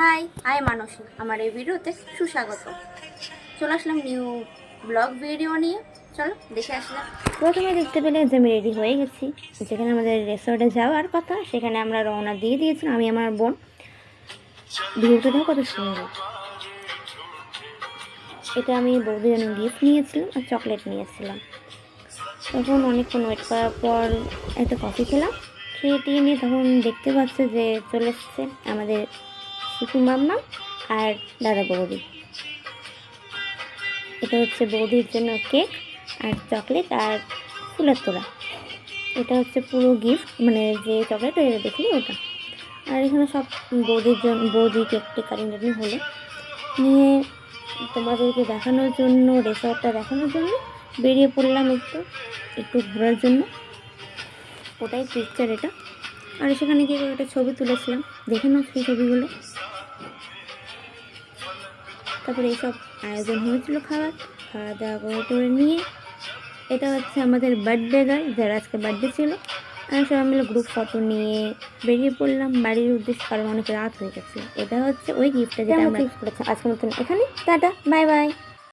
High, I মানসী। আমার এই ভিডিওতে সুস্বাগত। চলে আসলাম নিউ ব্লগ ভিডিও নিয়ে। চলো, দেখে আসলাম প্রথমে দেখতে পেলে যে আমি রেডি হয়ে গেছি। যেখানে আমাদের রেসর্টে যাওয়ার কথা, সেখানে আমরা রওনা দিয়ে দিয়েছিলাম আমি, আমার বোন। ভিউটা দেখো কত সুন্দর। এটা আমি বৌদির জন্য গিফট নিয়েছিলাম আর চকলেট নিয়েছিলাম। তখন অনেকক্ষণ ওয়েট করার পর একটা কফি খেলাম। খেয়ে টিয়ে নিয়ে তখন দেখতে পাচ্ছে যে চলে এসছে আমাদের শিশু মাম্মা আর দাদা বৌদি। এটা হচ্ছে বৌদির জন্য কেক আর চকলেট আর ফুলের তোড়া। এটা হচ্ছে পুরো গিফট মানে যে চকলেট, এটা দেখলি ওটা। আর এখানে সব বৌদির জন্য বৌদি কেক টেক কাটিং টাটিং হলো। নিয়ে তোমাদেরকে দেখানোর জন্য রেসর্টটা দেখানোর জন্য বেরিয়ে পড়লাম একটু একটু ঘোরার জন্য। ওটাই পিকচার এটা। আর সেখানে গিয়ে একটা ছবি তুলেছিলাম। দেখে নাও সেই ছবিগুলো। তারপরে এইসব আয়োজন হয়েছিল খাওয়ার। খাওয়া দাওয়া করে করে নিয়ে এটা হচ্ছে আমাদের বার্থডে গার্ল যার আজকে বার্থডে ছিল। আমি সবাই মিলে গ্রুপ ফটো নিয়ে বেরিয়ে পড়লাম। বাড়ির উদ্দেশ্যে কারণ অনেক রাত হয়ে গেছে। এটা হচ্ছে ওই গিফটটা যেটা আমরা আজকের মতন এখানে। Tata bye bye